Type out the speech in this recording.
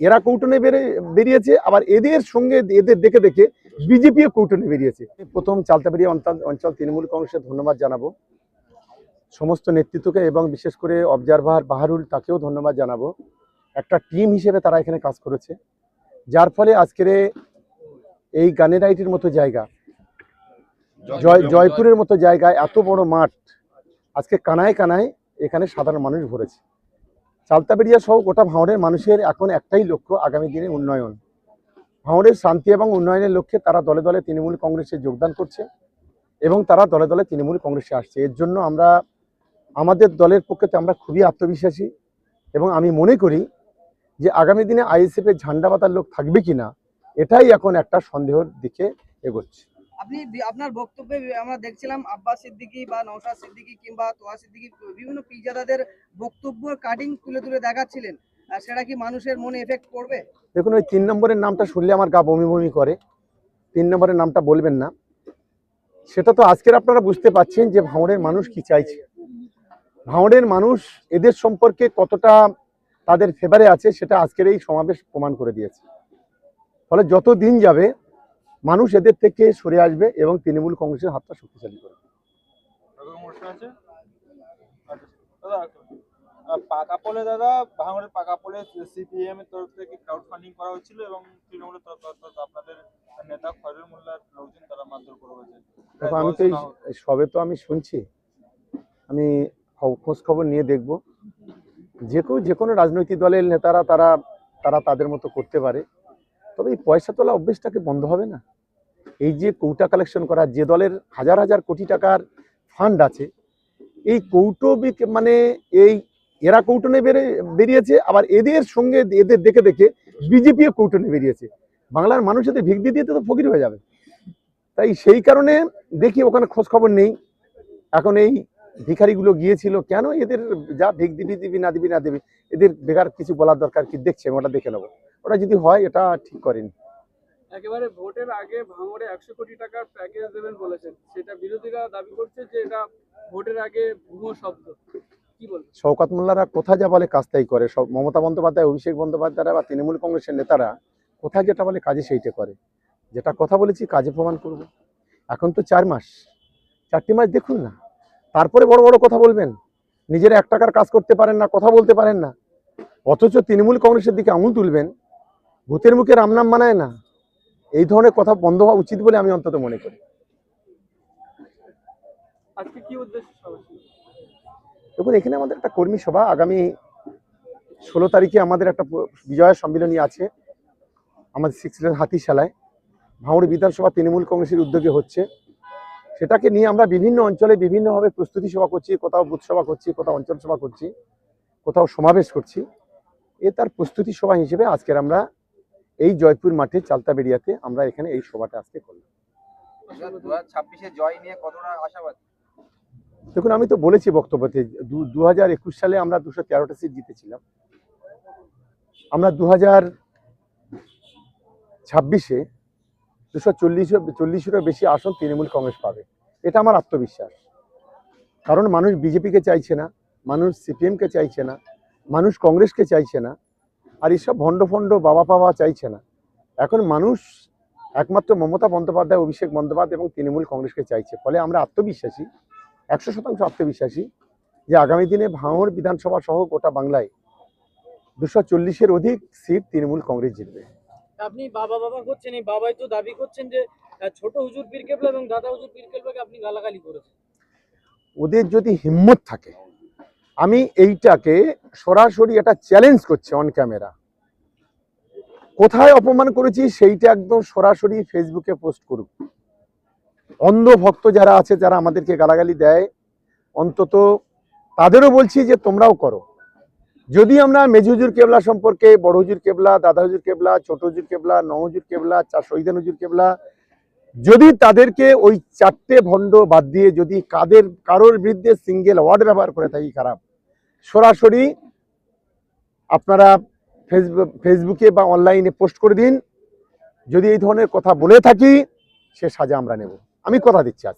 এরা কৌটনে বেড়ে বেরিয়েছে, আবার এদের সঙ্গে এদের দেখে দেখে বিজেপিও কৌটনে বেরিয়েছে। প্রথম চালতাবাড়ি অঞ্চল অঞ্চল তৃণমূল কংগ্রেসের ধন্যবাদ জানাব। সমস্ত নেতৃত্বকে এবং বিশেষ করে অবজারভার বাহারুল তাকেও ধন্যবাদ জানাব। একটা টিম হিসেবে তারা এখানে কাজ করেছে। যার ফলে আজকের এই গানের গানেরাইটির মতো জায়গা, জয় জয়পুরের মতো জায়গায় এত বড় মাঠ, আজকে কানায় কানায় এখানে সাধারণ মানুষ ভরেছে। চালতাবেড়িয়া সহ গোটা ভাঁড়ের মানুষের এখন একটাই লক্ষ্য আগামী দিনে উন্নয়ন। ভাঁড়ের শান্তি এবং উন্নয়নের লক্ষ্যে তারা দলে দলে তৃণমূল কংগ্রেসে যোগদান করছে এবং তারা দলে দলে তৃণমূল কংগ্রেসে আসছে। এর জন্য আমরা, আমাদের দলের পক্ষেতে আমরা খুবই আত্মবিশ্বাসী এবং আমি মনে করি যে আগামী দিনে আইএসএফ এর ঝান্ডা পাতার লোক থাকবে কিনা, এটাই এখন একটা সন্দেহের দিকে এগোচ্ছে। আপনি আপনার বক্তব্যে আমরা দেখছিলাম আব্বাস সিদ্দিকি বা নৌশাদ সিদ্দিকি কিংবা তোয়া সিদ্দিকি বিভিন্ন পিজাদাদের বক্তব্য কাটিং তুলে তুলে দেখাচ্ছিলেন। সেটা কি মানুষের মনে এফেক্ট করবে দেখুন, ওই তিন নম্বরের নামটা শুনলে আমার গা বমি বমি করে। তিন নম্বরের নামটা বলবেন না। সেটা তো আজকের আপনারা বুঝতে পাচ্ছেন যে ভাঁড়ের মানুষ কি চাইছে। ভাঁড়ের মানুষ এদের সম্পর্কে কতটা তাদের ফেভারে আছে সেটা আজকের এই সমাবেশ প্রমাণ করে দিয়েছে। ফলে যত দিন যাবে মানুষ এদের থেকে সরে আসবে এবং তৃণমূল কংগ্রেসের হাতটা শক্তিশালী করবে। আচ্ছা, দাদা আহ, পাকা পোলে দাদা ভাঙড়ের পাকা পোলে সিপিএম এর তরফ থেকে ক্রাউড ফান্ডিং করা এবং তৃণমূলের তরফ আপনাদের নেতা খয়রুল মোল্লার লোকজন তারা মারধর করে হয়েছে। আমি তো সবে তো আমি শুনছি। আমি খ- খোঁজ খবর নিয়ে দেখব। যে কেউ যে কোনো রাজনৈতিক দলের নেতারা তারা তারা তাদের মতো করতে পারে। তবে এই পয়সা তোলা অভ্যেসটাকে বন্ধ হবে না? এই যে কৌটা কালেকশন করা, যে দলের হাজার হাজার কোটি টাকার ফান্ড আছে, এই কৌটো মানে এই এরা কৌটনে বেড়ে, বেরিয়েছে, আবার এদের সঙ্গে এদের দেখে দেখে বিজেপিও কৌটনে বেরিয়েছে। বাংলার মানুষ এদের ভিক দিয়ে তো ফকির হয়ে যাবে। তাই সেই কারণে দেখি ওখানে খোঁজ খবর নেই। এখন এই ভিখারিগুলো গিয়েছিল, কেন এদের যা ভিক দিবি দিবি, না দিবি না দিবি, এদের বেকার কিছু বলার দরকার কি দেখছে ওটা দেখে নেব। ওটা যদি হয়, এটা ঠিক করেনি। একেবারে ভোটের আগে ভাঙড়ে একশো কোটি টাকার প্যাকেজ দেবেন বলেছেন। সেটা বিরোধীরা দাবি করছে যে এটা ভোটের আগে ভুয়ো শব্দ। শওকাত মোল্লারা কোথায় যা বলে কাজ তাই করে। সব মমতা বন্দ্যোপাধ্যায়, অভিষেক বন্দ্যোপাধ্যায়রা বা তৃণমূল কংগ্রেসের নেতারা কোথায় যেটা বলে কাজে সেইটা করে। যেটা কথা বলেছি কাজে প্রমাণ করব। এখন তো চার মাস। চারটি মাস দেখুন না। তারপরে বড় বড় কথা বলবেন। নিজেরা এক টাকার কাজ করতে পারেন না, কথা বলতে পারেন না। অথচ তৃণমূল কংগ্রেসের দিকে আঙুল তুলবেন। ভূতের মুখে রামনাম মানায় না। এই ধরনের কথা বন্ধ হওয়া উচিত বলে আমি অন্তত মনে করি? দেখুন এখানে আমাদের একটা কর্মী সভা। আগামী ষোলো তারিখে আমাদের একটা বিজয় সম্মিলনী আছে আমাদের সিক্সলের হাতিশালায়। ভাঙড় বিধানসভা তৃণমূল কংগ্রেসের উদ্যোগে হচ্ছে। সেটাকে নিয়ে আমরা বিভিন্ন অঞ্চলে বিভিন্নভাবে প্রস্তুতি সভা করছি কোথাও বুথ সভা করছি কোথাও অঞ্চল সভা করছি কোথাও সমাবেশ করছি। এ তার প্রস্তুতি সভা হিসেবে আজকের আমরা এই জয়পুর মাঠে চালতা চালতাবেড়িয়াতে আমরা এখানে এই সভাটা আজকে করলাম। দু হাজার ছাব্বিশে জয় নিয়ে কতটা আশাবাদী? দেখুন আমি তো বলেছি বক্তব্যতে দু হাজার একুশ সালে আমরা দুশো তেরোটা সিট জিতেছিলাম। আমরা দু হাজার ছাব্বিশে দুশো চল্লিশ চল্লিশেরও বেশি আসন তৃণমূল কংগ্রেস পাবে। এটা আমার আত্মবিশ্বাস। কারণ মানুষ বিজেপিকে চাইছে না মানুষ সিপিএমকে চাইছে না মানুষ কংগ্রেসকে চাইছে না। আর এইসব ভণ্ড ফণ্ড বাবা পাওয়া চাইছে না। এখন মানুষ একমাত্র মমতা বন্দ্যোপাধ্যায় অভিষেক বন্দ্যোপাধ্যায় এবং তৃণমূল কংগ্রেসকে চাইছে। ফলে আমরা আত্মবিশ্বাসী একশো শতাংশ আত্মবিশ্বাসী যে আগামী দিনে ভাঙড় বিধানসভা সহ গোটা বাংলায় দুশো চল্লিশের অধিক সিট তৃণমূল কংগ্রেস জিতবে। আপনি বাবা বাবা করছেন এই বাবাই তো দাবি করছেন যে ছোট হুজুর পীর কেবলা এবং দাদা হুজুর পীর কেবলাকে আপনি গালাগালি করেছেন। ওদের যদি হিম্মত থাকে আমি এইটাকে সরাসরি এটা চ্যালেঞ্জ করছি অন ক্যামেরা কোথায় অপমান করেছি সেইটা একদম সরাসরি ফেসবুকে পোস্ট করুক। অন্ধ ভক্ত যারা আছে, যারা আমাদেরকে গালাগালি দেয়, অন্তত তাদেরও বলছি যে তোমরাও করো। যদি আমরা মেজ হুজুর কেবলা সম্পর্কে বড় হুজুর কেবলা দাদা হুজুর কেবলা ছোট হুজুর কেবলা ন হুজুর কেবলা, চা শহীদান হুজুর কেবলা যদি তাদেরকে ওই চারটে ভণ্ড বাদ দিয়ে যদি কাদের, কারোর বিরুদ্ধে সিঙ্গেল ওয়ার্ড ব্যবহার করে থাকি খারাপ, সরাসরি আপনারা ফেসবুক ফেসবুকে বা অনলাইনে পোস্ট করে দিন। যদি এই ধরনের কথা বলে থাকি, সে সাজা আমরা নেব। আমি কথা দিচ্ছি আজ